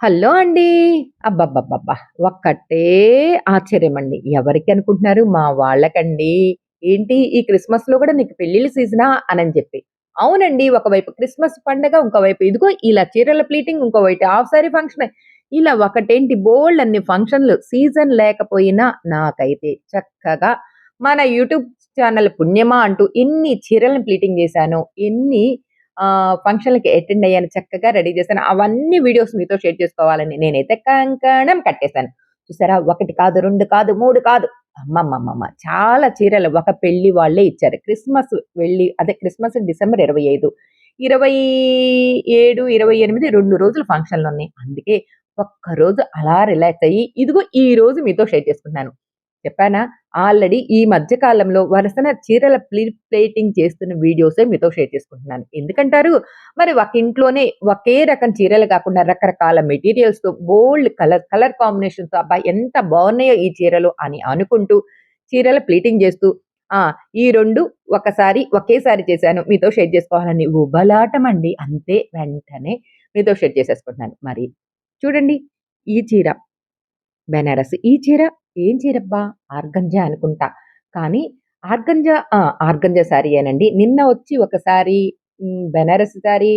Hello అండి. అబ్బబ్బబ్బబ్బా! ఒక్కటే ఆశ్చర్యం అండి ఎవరికి అనుకుంటున్నారు? మా వాళ్ళకండి. ఏంటి ఈ క్రిస్మస్‌లో కూడా నీకు పెళ్ళిళ్ళ సీజనా అని చెప్పి. అవునండి. ఒకవైపు క్రిస్మస్ పండగ, ఇంకోవైపు ఇదిగో ఇలా చీరల ప్లీటింగ్, ఇంకోవైపు హాఫ్ సారీ ఫంక్షన్. ఇలా ఒకటేంటి అన్ని ఫంక్షన్‌లు. సీజన్ లేకపోయినా నాకైతే చక్కగా మన యూట్యూబ్ ఛానల్ పుణ్యమా అంటూ ఎన్ని చీరలను ప్లీటింగ్ చేశాను ఎన్ని ఫంక్షన్‌లకి అటెండ్ అయ్యాను. చక్కగా రెడీ చేశాను. అవన్నీ వీడియోస్ మీతో షేర్ చేసుకోవాలని నేనైతే కంకణం కట్టేసాను. చూసారా? ఒకటి కాదు, రెండు కాదు, మూడు కాదు. అమ్మమ్మమ్మమ్మ! చాలా చీరలు ఒక పెళ్ళి వాళ్ళే ఇచ్చారు. క్రిస్మస్ వెళ్ళి అదే క్రిస్మస్ డిసెంబర్ 25, 27, 28 2 రోజులు ఫంక్షన్లు ఉన్నాయి అందుకే ఒక్కరోజు అలా రిలాక్స్ అయ్యి, ఇదిగో ఈ రోజు మీతో షేర్ చేసుకున్నాను చెప్పానా? ఆల్రెడీ ఈ మధ్య కాలంలో వరుసన చీరల ప్లీ ప్లేటింగ్ చేస్తున్న వీడియోసే మీతో షేర్ చేసుకుంటున్నాను. ఎందుకంటారు? మరి ఒక ఇంట్లోనే ఒకే రకం చీరలు కాకుండా రకరకాల మెటీరియల్స్‌తో బోల్డ్ కలర్ కలర్ కాంబినేషన్తో అబ్బా! ఎంత బాగున్నాయో ఈ చీరలు అని అనుకుంటూ చీరల ప్లీటింగ్ చేస్తూ ఆ! ఈ రెండు ఒకసారి ఒకేసారి చేశాను. మీతో షేర్ చేసుకోవాలని ఉబలాటమండి. అంతే వెంటనే మీతో షేర్ చేసేసుకుంటున్నాను. మరి చూడండి ఈ చీర బెనారస్. ఈ చీర ఏం చీరబ్బా! ఆర్గంజా అనుకుంటా. కానీ ఆర్గంజా ఆర్గంజా ఆర్గంజా అనండి నిన్న వచ్చి ఒక బెనారస్ శారీ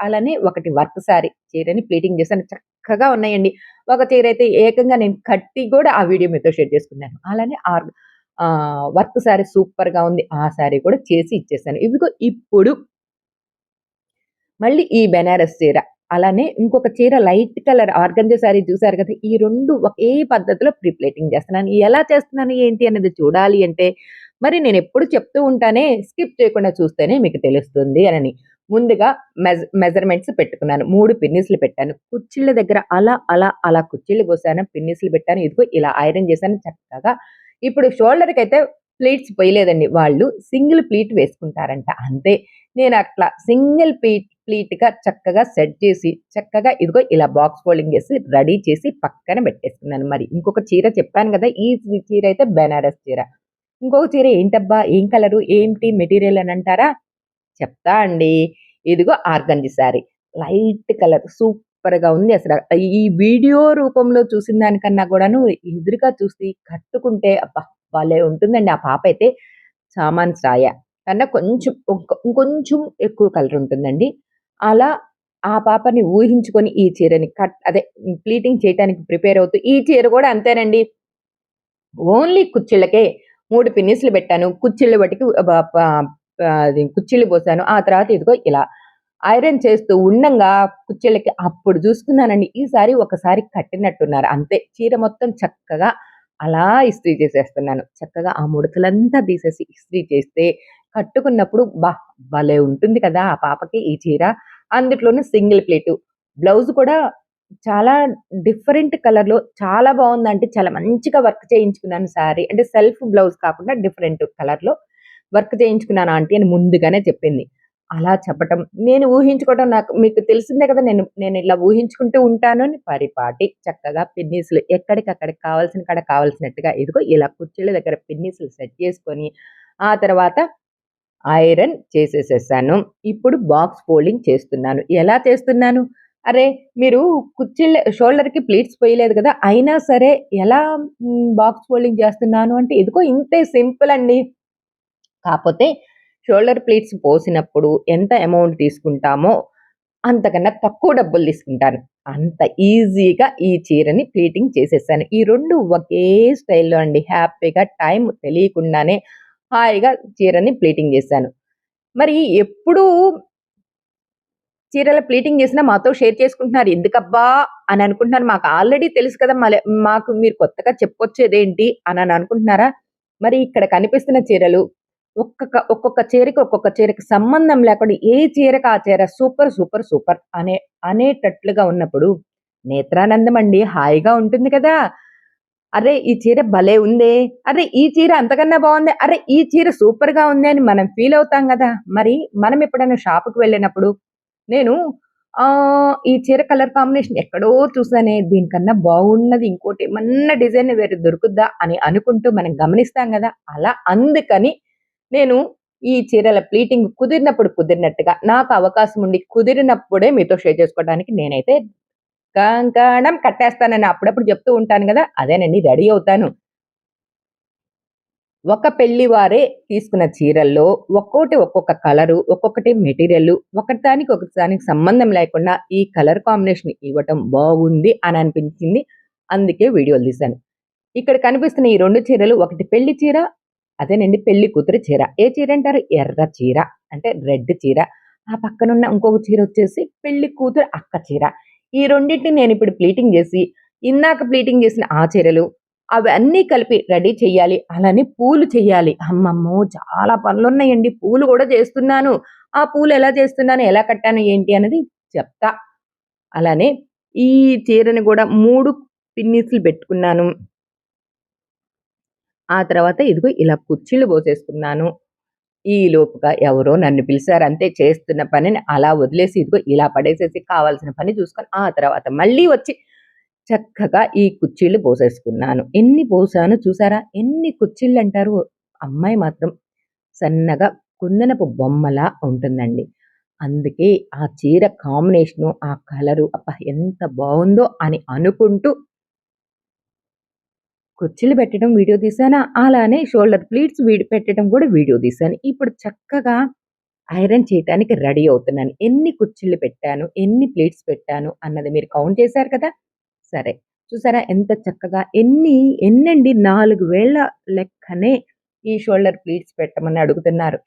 అలానే ఒకటి వర్క్ శారీ చీరని ప్లీటింగ్ చేశాను. చక్కగా ఉన్నాయండి. ఒక చీర అయితే ఏకంగా నేను కట్టి కూడా ఆ వీడియో మీతో షేర్ చేసుకున్నాను. అలానే ఆర్ వర్క్ శారీ సూపర్‌గా ఉంది. ఆ శారీ కూడా చేసి ఇచ్చేసాను. ఇదిగో ఇప్పుడు మళ్ళీ ఈ బెనారస్ చీర. అలానే ఇంకొక చీర లైట్ కలర్ ఆర్గంజా శారీ చూసారు కదా! ఈ రెండు ఒకే పద్ధతిలో ప్రీప్లేటింగ్ చేస్తున్నాను. ఎలా చేస్తున్నాను ఏంటి అనేది చూడాలి అంటే, మరి నేను ఎప్పుడు చెప్తూ ఉంటానే స్కిప్ చేయకుండా చూస్తేనే మీకు తెలుస్తుంది అని ముందుగా మెజ మెజర్‌మెంట్స్ పెట్టుకున్నాను. మూడు పిన్నిస్లు పెట్టాను. కుర్చీళ్ళ దగ్గర అలా, అలా, అలా కుర్చీలు పోసాను. పిన్నిస్లు పెట్టాను. ఇదిగో ఇలా ఐరన్ చేశాను చక్కగా. ఇప్పుడు షోల్డర్‌కైతే ప్లీట్స్ పోయలేదండి వాళ్ళు సింగిల్ ప్లీట్ వేసుకుంటారంట. అంతే. నేను అట్లా సింగిల్ ప్లీట్ ప్లీట్‌గా చక్కగా సెట్ చేసి, చక్కగా ఇదిగో ఇలా బాక్స్ ఫోల్డింగ్ చేసి, రెడీ చేసి పక్కన పెట్టేసుకున్నాను. మరి ఇంకొక చీర చెప్పాను కదా ఈ చీర అయితే బెనారస్ చీర. ఇంకొక చీర ఏంటబ్బా! ఏం కలరు? ఏంటి మెటీరియల్ అని అంటారా? చెప్తా అండి. ఇదిగో ఆర్గంజి శారీ. లైట్ కలర్ సూపర్‌గా ఉంది అసలు ఈ వీడియో రూపంలో చూసిన దానికన్నా కూడాను ఎదురుగా చూసి కట్టుకుంటే అబ్బా! వాళ్ళే ఉంటుందండి. ఆ పాప అయితే సామాన్ సాయ కన్నా కొంచెం ఇంకొంచెం ఎక్కువ కలర్ ఉంటుందండి. అలా ఆ పాపని ఊహించుకొని ఈ చీరని కట్ అదే ప్లీటింగ్ చేయటానికి ప్రిపేర్ అవుతూ ఈ చీర కూడా అంతేనండి. ఓన్లీ కుచ్చిళ్ళకే మూడు పిన్నిస్లు పెట్టాను. కుచ్చిళ్ళ బట్టికి బ కుచ్చిళ్ళు పోసాను. ఆ తర్వాత ఇదిగో ఇలా ఐరన్ చేస్తూ ఉండంగా కుచ్చిళ్ళకి అప్పుడు చూసుకున్నానండి. ఈసారి ఒకసారి కట్టినట్టున్నారు. అంతే. చీర మొత్తం చక్కగా అలా ఇస్త్రీ చేసేస్తున్నాను. చక్కగా ఆ ముడతలంతా తీసేసి ఇస్త్రీ చేస్తే కట్టుకున్నప్పుడు బా భలే ఉంటుంది కదా! ఆ పాపకి ఈ చీర. అందుట్లోనే సింగిల్ ప్లేటు. బ్లౌజ్ కూడా చాలా డిఫరెంట్ కలర్‌లో చాలా బావుందంటే చాలా మంచిగా వర్క్ చేయించుకున్నాను శారీ. అంటే సెల్ఫ్ బ్లౌజ్ కాకుండా డిఫరెంట్ కలర్‌లో వర్క్ చేయించుకున్నాను ఆంటీ అని ముందుగానే చెప్పింది. అలా చెప్పటం, నేను ఊహించుకోవటం నాకు మీకు తెలిసిందే కదా! నేను నేను ఇలా ఊహించుకుంటూ ఉంటాను అని పరిపాటి చక్కగా పిన్నీసులు ఎక్కడికక్కడికి కావాల్సిన కాడ కావాల్సినట్టుగా ఇదిగో ఇలా కుర్చీల దగ్గర పిన్నీస్‌లు సెట్ చేసుకొని, ఆ తర్వాత ఐరన్ చేసేసేసాను. ఇప్పుడు బాక్స్ ఫోల్డింగ్ చేస్తున్నాను. ఎలా చేస్తున్నాను? అరే! మీరు కుర్చీళ్ళ షోల్డర్‌కి ప్లీట్స్ పోయలేదు కదా! అయినా సరే ఎలా బాక్స్ ఫోల్డింగ్ చేస్తున్నాను అంటే ఇదిగో ఇంతే సింపుల్ అండి. కాకపోతే షోల్డర్ ప్లీట్స్ పోసినప్పుడు ఎంత అమౌంట్ తీసుకుంటామో అంతకన్నా తక్కువ డబ్బులు తీసుకుంటాను. అంత ఈజీగా ఈ చీరని ప్లీటింగ్ చేసేసాను. ఈ రెండు ఒకే స్టైల్‌లో అండి. హ్యాపీగా టైం తెలియకుండానే హాయిగా చీరని ప్లీటింగ్ చేశాను. మరి ఎప్పుడూ చీరల ప్లీటింగ్ చేసినా మాతో షేర్ చేసుకుంటున్నారు. ఎందుకబ్బా! అని అనుకుంటున్నారు. మాకు ఆల్రెడీ తెలుసు కదా! మలే మాకు మీరు కొత్తగా చెప్పుకొచ్చేదేంటి అని అనుకుంటున్నారా? మరి ఇక్కడ కనిపిస్తున్న చీరలు ఒక్కొక్క ఒక్కొక్క చీరకి, ఒక్కొక్క చీరకి సంబంధం లేకుండా ఏ చీరకు ఆ చీర సూపర్, సూపర్, సూపర్ అనే అనేటట్లుగా ఉన్నప్పుడు నేత్రానందం అండి. హాయిగా ఉంటుంది కదా! అరే! ఈ చీర భలే ఉందే! అరే! ఈ చీర అంతకన్నా బాగుంది అరే! ఈ చీర సూపర్గా ఉంది అని మనం ఫీల్ అవుతాం కదా మరి మనం ఎప్పుడైనా షాప్‌కి వెళ్ళినప్పుడు నేను ఈ చీర కలర్ కాంబినేషన్ ఎక్కడో చూసానే దీనికన్నా బాగున్నది ఇంకోటి ఏమన్నా డిజైన్ వేరే దొరుకుద్దా అని అనుకుంటూ మనం గమనిస్తాం కదా అలా అందుకని నేను ఈ చీరల ప్లీటింగ్ కుదిరినప్పుడు కుదిరినట్టుగా నాకు అవకాశం ఉండి కుదిరినప్పుడే మీతో షేర్ చేసుకోవడానికి నేనైతే కంకణం కట్టేస్తానని అప్పుడప్పుడు చెప్తూ ఉంటాను కదా అదేనండి రెడీ అవుతాను. ఒక పెళ్ళి వారే తీసుకున్న చీరల్లో ఒక్కోటి ఒక్కొక్క కలరు ఒక్కొక్కటి మెటీరియల్ ఒకటానికి ఒకటానికి సంబంధం లేకుండా ఈ కలర్ కాంబినేషన్ ఇవ్వటం బాగుంది అని అనిపించింది. అందుకే వీడియోలు తీశాను. ఇక్కడ కనిపిస్తున్న ఈ రెండు చీరలు ఒకటి పెళ్ళి చీర అదేనండి పెళ్ళి కూతురు చీర. ఏ చీర అంటారు? ఎర్ర చీర అంటే రెడ్ చీర. ఆ పక్కనున్న ఇంకొక చీర వచ్చేసి పెళ్ళి కూతురు అక్క చీర. ఈ రెండింటిని నేను ఇప్పుడు ప్లీటింగ్ చేసి ఇందాక ప్లీటింగ్ చేసిన ఆ చీరలు అవన్నీ కలిపి రెడీ చేయాలి. అలానే పూలు చేయాలి. అమ్మమ్మో చాలా పనులు ఉన్నాయండి పూలు కూడా చేస్తున్నాను. ఆ పూలు ఎలా చేస్తున్నాను ఎలా కట్టాను ఏంటి అనేది చెప్తా. అలానే ఈ చీరని కూడా మూడు పిన్నిస్లు పెట్టుకున్నాను. ఆ తర్వాత ఇదిగో ఇలా కుర్చీలు పోసేసుకున్నాను. ఈ లోపుగా ఎవరో నన్ను పిలిచారు అంతే చేస్తున్న పనిని అలా వదిలేసి ఇదిగో ఇలా పడేసేసి కావాల్సిన పని చూసుకొని ఆ తర్వాత మళ్ళీ వచ్చి చక్కగా ఈ కుర్చీలు పోసేసుకున్నాను. ఎన్ని పోసాను చూసారా? ఎన్ని కుర్చీలు అంటారు? అమ్మాయి మాత్రం సన్నగా కుందనపు బొమ్మలా ఉంటుందండి. అందుకే ఆ చీర కాంబినేషను ఆ కలరు అబ్బా ఎంత బాగుందో అని అనుకుంటూ కుర్చీలు పెట్టడం వీడియో తీసాను అలానే షోల్డర్ ప్లీట్స్ వీడి పెట్టడం కూడా వీడియో తీశాను. ఇప్పుడు చక్కగా ఐరన్ చేయటానికి రెడీ అవుతున్నాను. ఎన్ని కుర్చీలు పెట్టాను ఎన్ని ప్లేట్స్ పెట్టాను అన్నది మీరు కౌంట్ చేశారు కదా? సరే. చూసారా? ఎంత చక్కగా ఎన్ని ఎన్నండి నాలుగు వేళ్ళ లెక్కనే ఈ షోల్డర్ ప్లీట్స్ పెట్టమని అడుగుతున్నారు.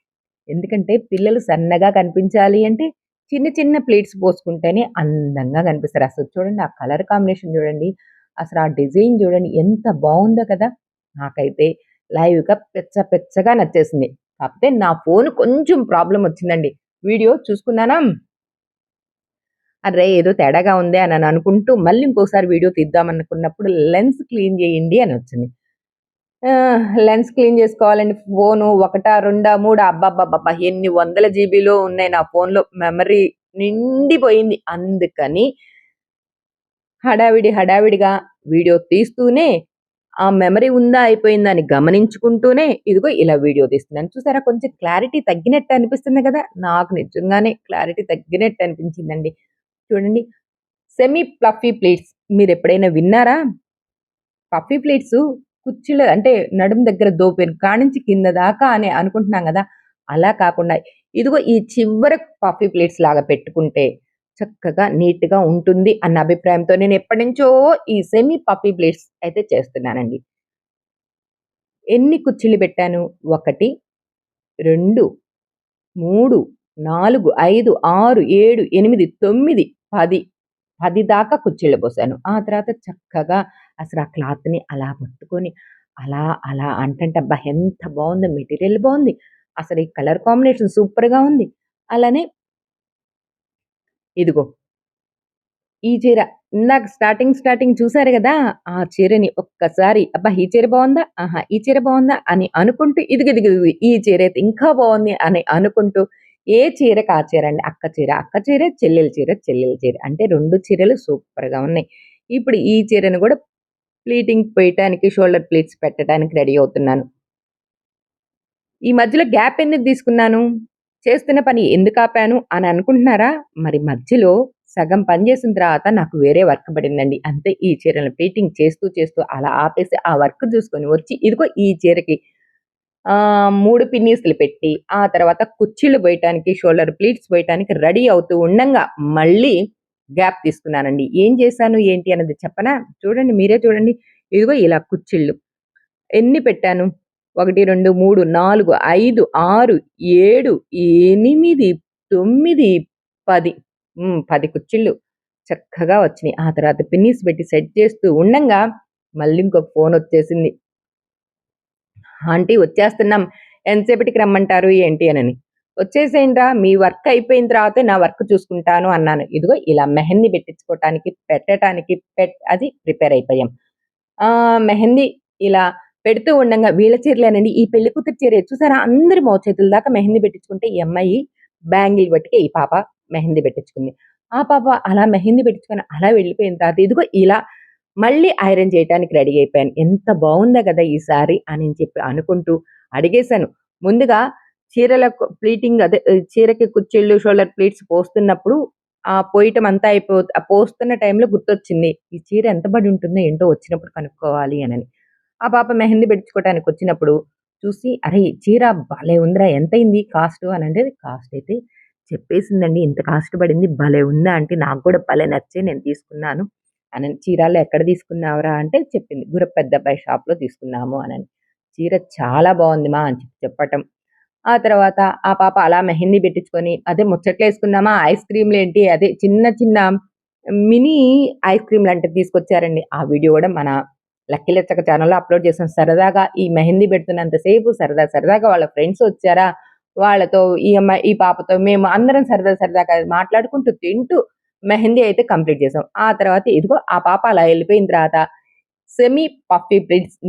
ఎందుకంటే పిల్లలు సన్నగా కనిపించాలి అంటే చిన్న చిన్న ప్లేట్స్ పోసుకుంటేనే అందంగా కనిపిస్తారు. అసలు చూడండి ఆ కలర్ కాంబినేషన్ చూడండి. అసలు ఆ డిజైన్ చూడండి ఎంత బాగుందో కదా! నాకైతే లైవ్గా పెచ్చ పెచ్చగా నచ్చేసింది. కాకపోతే నా ఫోన్ కొంచెం ప్రాబ్లం వచ్చిందండి. వీడియో చూసుకున్నానా? అరే ఏదో తేడాగా ఉంది అని అనుకుంటూ మళ్ళీ ఇంకోసారి వీడియో తీద్దామనుకున్నప్పుడు లెన్స్ క్లీన్ చేయండి అని వచ్చింది. లెన్స్ క్లీన్ చేసుకోవాలండి. ఫోను ఒకటా రెండా మూడా? అబ్బాబ్బాబ్బా ఎన్ని వందల జీబీలో ఉన్నాయి నా ఫోన్లో. మెమరీ నిండిపోయింది. అందుకని హడావిడి హడావిడిగా వీడియో తీస్తూనే ఆ మెమరీ ఉందా అయిపోయిందా అని గమనించుకుంటూనే ఇదిగో ఇలా వీడియో తీస్తున్నాను. చూసారా? కొంచెం క్లారిటీ తగ్గినట్టు అనిపిస్తుంది కదా? నాకు నిజంగానే క్లారిటీ తగ్గినట్టు అనిపించిందండి. చూడండి. సెమీ ప్లఫీ ప్లేట్స్ మీరు ఎప్పుడైనా విన్నారా? పఫీ ప్లేట్స్ కుర్చీల అంటే నడుము దగ్గర దోపేరు కానించి కింద దాకా అని అనుకుంటున్నాం కదా? అలా కాకుండా ఇదిగో ఈ చివరకు పఫీ ప్లేట్స్ లాగా పెట్టుకుంటే చక్కగా నీట్గా ఉంటుంది అన్న అభిప్రాయంతో నేను ఎప్పటి నుంచో ఈ సెమీ పప్పీ బ్లేడ్స్ అయితే చేస్తున్నానండి. ఎన్ని కుర్చీలు పెట్టాను? ఒకటి రెండు మూడు నాలుగు ఐదు ఆరు ఏడు ఎనిమిది తొమ్మిది పది పది దాకా కుర్చీలు పోసాను. ఆ తర్వాత చక్కగా అసలు ఆ క్లాత్ని అలా పట్టుకొని అలా అలా అంటే అబ్బా ఎంత బాగుంది మెటీరియల్ బాగుంది. అసలు ఈ కలర్ కాంబినేషన్ సూపర్గా ఉంది. అలానే ఇదిగో. ఈ చీర ఇందాక స్టార్టింగ్ స్టార్టింగ్ చూసారు కదా ఆ చీరని ఒక్కసారి అబ్బా ఈ చీర బాగుందా? ఆహా ఈ చీర బాగుందా? అని అనుకుంటూ ఇదిగి ఇదిగి ఈ చీర అయితే ఇంకా బాగుంది అని అనుకుంటూ ఏ చీరకు ఆ చీర అండి? అక్క చీర అక్క చీర చెల్లెల చీర చెల్లెల చీర అంటే రెండు చీరలు సూపర్గా ఉన్నాయి. ఇప్పుడు ఈ చీరను కూడా ప్లీటింగ్ పోయటానికి షోల్డర్ ప్లీట్స్ పెట్టడానికి రెడీ అవుతున్నాను. ఈ మధ్యలో గ్యాప్ ఎందుకు తీసుకున్నాను? చేస్తున్న పని ఎందుకు ఆపాను అని అనుకుంటున్నారా? మరి మధ్యలో సగం పని చేసిన తర్వాత నాకు వేరే వర్క్ పడిందండి. అంతే ఈ చీరను ప్లీటింగ్ చేస్తూ చేస్తూ అలా ఆపేసి ఆ వర్క్ చూసుకొని వచ్చి ఇదిగో ఈ చీరకి మూడు పిన్నీసులు పెట్టి ఆ తర్వాత కుర్చీలు పోయటానికి షోల్డర్ ప్లీట్స్ పోయటానికి రెడీ అవుతూ ఉండంగా మళ్ళీ గ్యాప్ తీసుకున్నానండి. ఏం చేశాను ఏంటి అన్నది చెప్పనా? చూడండి మీరే చూడండి. ఇదిగో ఇలా కుర్చీళ్ళు ఎన్ని పెట్టాను? ఒకటి రెండు మూడు నాలుగు ఐదు ఆరు ఏడు ఎనిమిది తొమ్మిది పది. పది కుర్చీళ్ళు చక్కగా వచ్చినాయి. ఆ తర్వాత పిన్నీస్ పెట్టి సెట్ చేస్తూ ఉండంగా మళ్ళీ ఇంకొక ఫోన్ వచ్చేసింది. ఆంటీ వచ్చేస్తున్నాం. ఎంతసేపటికి రమ్మంటారు? ఏంటి? అని వచ్చేసేయండిరా. మీ వర్క్ అయిపోయిన తర్వాత నా వర్క్ చూసుకుంటాను అన్నాను. ఇదిగో ఇలా మెహందీ పెట్టించుకోవటానికి పెట్టడానికి పెట్ అది ప్రిపేర్ అయిపోయాం. మెహందీ ఇలా పెడుతూ ఉండగా వీళ్ళ చీరలేనండి. ఈ పెళ్ళి కూతురు చీర చూసారా? అందరి మోచేతుల దాకా మెహందీ పెట్టించుకుంటే ఈ అమ్మాయి బ్యాంగిల్ బట్టికి ఈ పాప మెహందీ పెట్టించుకుంది. ఆ పాప అలా మెహందీ పెట్టించుకొని అలా వెళ్ళిపోయిన తర్వాత ఇదిగో ఇలా మళ్ళీ ఐరన్ చేయడానికి రెడీ అయిపోయాను. ఎంత బాగుందా కదా ఈ అని చెప్పి అనుకుంటూ అడిగేశాను. ముందుగా చీరల ప్లీటింగ్ అదే చీరకి కుర్చీళ్ళు షోల్డర్ ప్లీట్స్ పోస్తున్నప్పుడు ఆ పోయటం అంతా అయిపో పోస్తున్న టైంలో గుర్తొచ్చింది. ఈ చీర ఎంత పడి ఉంటుందో ఏంటో వచ్చినప్పుడు కనుక్కోవాలి అని. ఆ పాప మెహందీ పెట్టుకోవటానికి వచ్చినప్పుడు చూసి, "అరే! చీర భలే ఉందిరా ఎంతైంది కాస్ట్ అని అంటే కాస్ట్ అయితే చెప్పేసిందండి. "ఇంత కాస్ట్ పడింది. భలే ఉందా అంటే నాకు కూడా భలే నచ్చే నేను తీసుకున్నాను" అని చీరాలు ఎక్కడ తీసుకున్నావురా" అంటే చెప్పింది. "గురపెద్దబ్బాయి షాప్‌లో తీసుకున్నాము" అని "చీర చాలా బాగుంది మా" అని చెప్పి చెప్పటం. ఆ తర్వాత ఆ పాప అలా మెహందీ పెట్టించుకొని అదే ముచ్చట్లు వేసుకున్నామా ఐస్ క్రీమ్లు ఏంటి అదే చిన్న చిన్న మినీ ఐస్ క్రీమ్ లాంటివి తీసుకొచ్చారండి. ఆ వీడియో కూడా మన లక్కీ లచ్చక్క ఛానెల్‌లో అప్‌లోడ్ చేశాను. సరదాగా ఈ మెహందీ పెడుతున్నంతసేపు సరదా సరదాగా వాళ్ళ ఫ్రెండ్స్ వచ్చారా, వాళ్ళతో ఈ అమ్మాయి ఈ పాపతో మేము అందరం సరదా సరదాగా మాట్లాడుకుంటూ, తింటూ మెహందీ అయితే కంప్లీట్ చేసాం. ఆ తర్వాత ఇదిగో ఆ పాప అలా వెళ్ళిపోయిన తర్వాత సెమీ పఫీ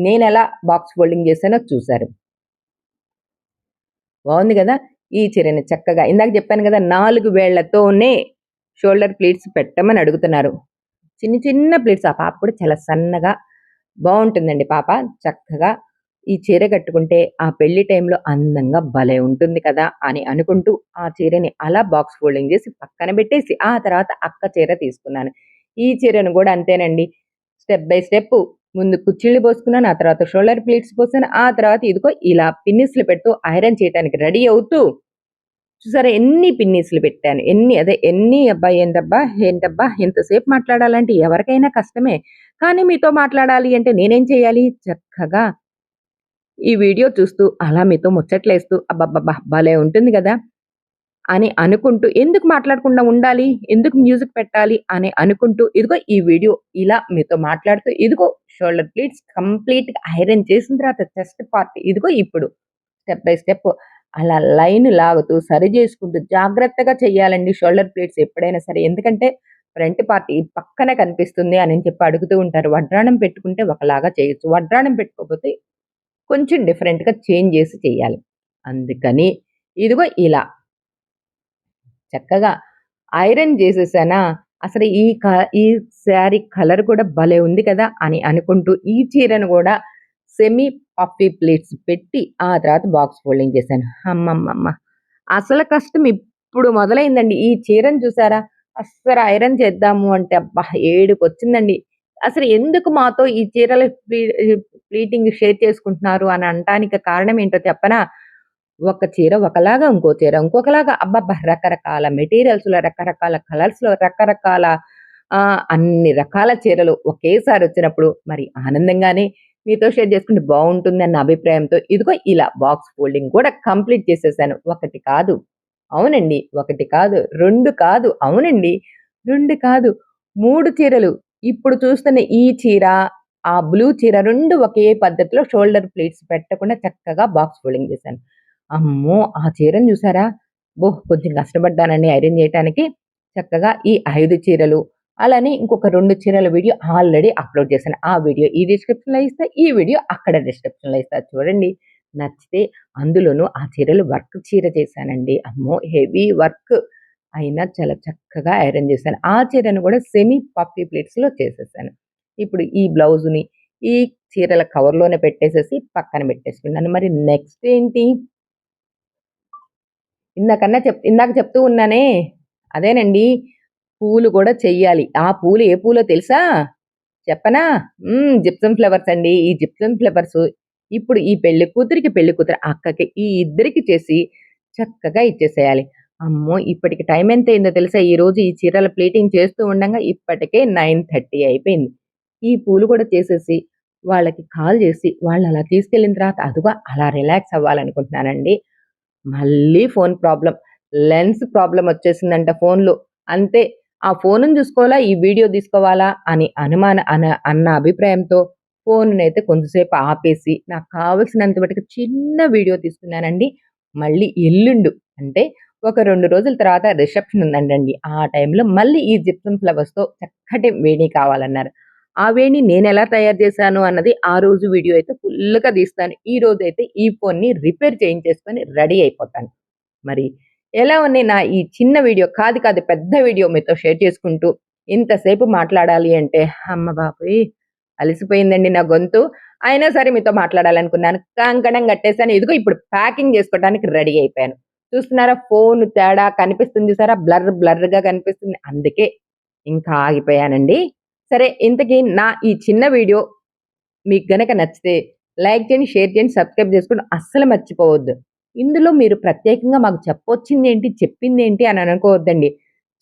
నేను ఎలా బాక్స్ ఫోల్డింగ్ చేశానో చూసారు. బాగుంది కదా ఈ చీరని చక్కగా ఇందాక చెప్పాను కదా నాలుగు వేళ్ళతోనే షోల్డర్ ప్లేట్స్ పెట్టమని అడుగుతున్నారు. చిన్న చిన్న ప్లేట్స్ ఆ పాప కూడా చాలా సన్నగా బాగుంటుందండి పాప. చక్కగా ఈ చీర కట్టుకుంటే ఆ పెళ్ళి టైంలో అందంగా భలే ఉంటుంది కదా! అని అనుకుంటూ ఆ చీరని అలా బాక్స్ ఫోల్డింగ్ చేసి పక్కన పెట్టేసి ఆ తర్వాత అక్క చీర తీసుకున్నాను. ఈ చీరను కూడా అంతేనండి. స్టెప్ బై స్టెప్ ముందు కుచ్చిళ్ళు పోసుకున్నాను. ఆ తర్వాత షోల్డర్ ప్లేట్స్ పోసాను. ఆ తర్వాత ఇదిగో ఇలా పిన్నిస్‌లు పెడుతూ ఐరన్ చేయటానికి రెడీ అవుతూ చూసారా ఎన్ని పిన్నీసులు పెట్టాను. ఎన్ని అదే ఎన్ని అబ్బా! ఏందబ్బా! ఏంటబ్బా! ఎంతసేపు మాట్లాడాలంటే ఎవరికైనా కష్టమే. కానీ మీతో మాట్లాడాలి అంటే నేనేం చేయాలి? చక్కగా ఈ వీడియో చూస్తూ అలా మీతో ముచ్చట్లేస్తూ అబ్బబ్బబ్బా! భలే ఉంటుంది కదా అని అనుకుంటూ ఎందుకు మాట్లాడకుండా ఉండాలి? ఎందుకు మ్యూజిక్ పెట్టాలి? అని అనుకుంటూ ఇదిగో ఈ వీడియో ఇలా మీతో మాట్లాడుతూ ఇదిగో షోల్డర్ ప్లీట్స్ కంప్లీట్‌గా ఐరన్ చేసిన తర్వాత చెస్ట్ పార్ట్ ఇదిగో ఇప్పుడు స్టెప్ బై స్టెప్ అలా లైన్ లాగుతూ సరి చేసుకుంటూ జాగ్రత్తగా చేయాలండి షోల్డర్ ప్లేట్స్ ఎప్పుడైనా సరే. ఎందుకంటే ఫ్రంట్ పార్ట్ ఈ పక్కనే కనిపిస్తుంది అని చెప్పి అడుగుతూ ఉంటారు. వడ్రాణం పెట్టుకుంటే ఒకలాగా చేయొచ్చు. వడ్రాణం పెట్టుకోకపోతే కొంచెం డిఫరెంట్‌గా చేంజ్ చేసి చేయాలి. అందుకని ఇదిగో ఇలా చక్కగా ఐరన్ చేసేసానా అసలు ఈ క ఈ శారీ కలర్ కూడా భలే ఉంది కదా! అని అనుకుంటూ ఈ చీరను కూడా సెమీ పఫీ ప్లేట్స్ పెట్టి ఆ తర్వాత బాక్స్ ఫోల్డింగ్ చేశాను. అమ్మమ్మమ్మ అసలు కష్టం ఇప్పుడు మొదలైందండి. ఈ చీరను చూసారా? అస్సలు ఐరన్ చేద్దాము అంటే అబ్బా! ఏడుపొచ్చిందండి. అసలు ఎందుకు మాతో ఈ చీరల ప్లీటింగ్ షేర్ చేసుకుంటున్నారు అని అనటానికి కారణం ఏంటో చెప్పనా? ఒక చీర ఒకలాగా, ఇంకో చీర ఇంకొకలాగా అబ్బబ్బా! రకరకాల మెటీరియల్స్‌లో, రకరకాల కలర్స్‌లో, రకరకాల అన్ని రకాల చీరలు ఒకేసారి వచ్చినప్పుడు మరి ఆనందంగానే మీతో షేర్ చేసుకుంటే బాగుంటుంది అన్న అభిప్రాయంతో ఇదిగో ఇలా బాక్స్ ఫోల్డింగ్ కూడా కంప్లీట్ చేసేసాను. ఒకటి కాదు. అవునండి. ఒకటి కాదు, రెండు కాదు. అవునండి. రెండు కాదు. మూడు చీరలు. ఇప్పుడు చూస్తున్న ఈ చీర, ఆ బ్లూ చీర రెండు ఒకే పద్ధతిలో షోల్డర్ ప్లేట్స్ పెట్టకుండా చక్కగా బాక్స్ ఫోల్డింగ్ చేశాను. అమ్మో! ఆ చీరను చూసారా? అబ్బో! కొంచెం కష్టపడ్డానండి ఐరన్ చేయటానికి. చక్కగా ఈ ఐదు చీరలు అలానే ఇంకొక రెండు చీరల వీడియో ఆల్రెడీ అప్‌లోడ్ చేశాను. ఆ వీడియో ఈ డిస్క్రిప్షన్‌లో ఇస్తా. ఈ వీడియో అక్కడ డిస్క్రిప్షన్‌లో ఇస్తా. చూడండి. నచ్చితే అందులోనూ ఆ చీరలు వర్క్ చీర చేశానండి. అమ్మో! హెవీ వర్క్ అయినా చాలా చక్కగా ఐరన్ చేశాను. ఆ చీరను కూడా సెమీ పప్పీ ప్లేట్స్లో చేసేసాను. ఇప్పుడు ఈ బ్లౌజుని ఈ చీరల కవర్‌లోనే పెట్టేసేసి పక్కన పెట్టేసుకున్నాను. మరి నెక్స్ట్ ఏంటి? ఇందాకన్నా చెప్ ఇందాక చెప్తూ ఉన్నానే. అదేనండి. పూలు కూడా చెయ్యాలి. ఆ పూలు ఏ పూలో తెలుసా? చెప్పనా? జిప్సం ఫ్లవర్స్ అండి. ఈ జిప్సం ఫ్లవర్స్ ఇప్పుడు ఈ పెళ్ళి కూతురికి, పెళ్ళి కూతురు అక్కకి ఈ ఇద్దరికి చేసి చక్కగా ఇచ్చేసేయాలి. అమ్మో! ఇప్పటికి టైం ఎంత అయిందో తెలుసా? ఈరోజు ఈ చీరల ప్లేటింగ్ చేస్తూ ఉండగా ఇప్పటికే 9:30 అయిపోయింది. ఈ పూలు కూడా చేసేసి వాళ్ళకి కాల్ చేసి వాళ్ళు అలా తీసుకెళ్ళిన తర్వాత అదిగో అలా రిలాక్స్ అవ్వాలనుకుంటున్నానండి. మళ్ళీ ఫోన్ ప్రాబ్లం లెన్స్ ప్రాబ్లం వచ్చేసిందంట ఫోన్లో అంతే. ఆ ఫోనుని చూసుకోవాలా? ఈ వీడియో తీసుకోవాలా? అని అనుమాన అన అన్న అభిప్రాయంతో ఫోన్ను అయితే కొంతసేపు ఆపేసి నాకు కావలసినంత మటుకు చిన్న వీడియో తీసుకున్నానండి. మళ్ళీ ఎల్లుండు అంటే ఒక రెండు రోజుల తర్వాత రిసెప్షన్ ఉందండి ఆ టైంలో మళ్ళీ ఈ జిప్సం ఫ్లవర్స్‌తో చక్కటి వేణి కావాలన్నారు. ఆ వేణి నేను ఎలా తయారు చేశాను అన్నది ఆ రోజు వీడియో అయితే ఫుల్గా తీస్తాను. ఈ రోజైతే ఈ ఫోన్‌ని రిపేర్ చేయించేసుకొని రెడీ అయిపోతాను. మరి ఎలా ఉంది నా ఈ చిన్న వీడియో కాదు కాదు పెద్ద వీడియో మీతో షేర్ చేసుకుంటూ ఇంతసేపు మాట్లాడాలి అంటే అమ్మ బాబోయ్! అలసిపోయిందండి నా గొంతు. అయినా సరే మీతో మాట్లాడాలనుకున్నాను. కంకణం కట్టేసాను. ఇదిగో ఇప్పుడు ప్యాకింగ్ చేసుకోవడానికి రెడీ అయిపోయాను. చూస్తున్నారా ఫోన్ తేడా కనిపిస్తుంది చూసారా బ్లర్ బ్లర్‌గా కనిపిస్తుంది. అందుకే ఇంకా ఆగిపోయానండి. సరే ఇంతకీ నా ఈ చిన్న వీడియో మీకు గనక నచ్చితే లైక్ చేయండి, షేర్ చేయండి, సబ్స్క్రైబ్ చేసుకోవడం అస్సలు మర్చిపోవద్దు. ఇందులో మీరు ప్రత్యేకంగా మాకు చెప్పవచ్చిందేంటి చెప్పింది ఏంటి అని అనుకోవద్దండి.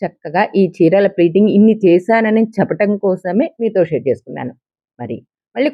చక్కగా ఈ చీరల ప్రీటింగ్ ఇన్ని చేశానని చెప్పటం కోసమే మీతో షేర్ చేసుకున్నాను. మరి మళ్ళీ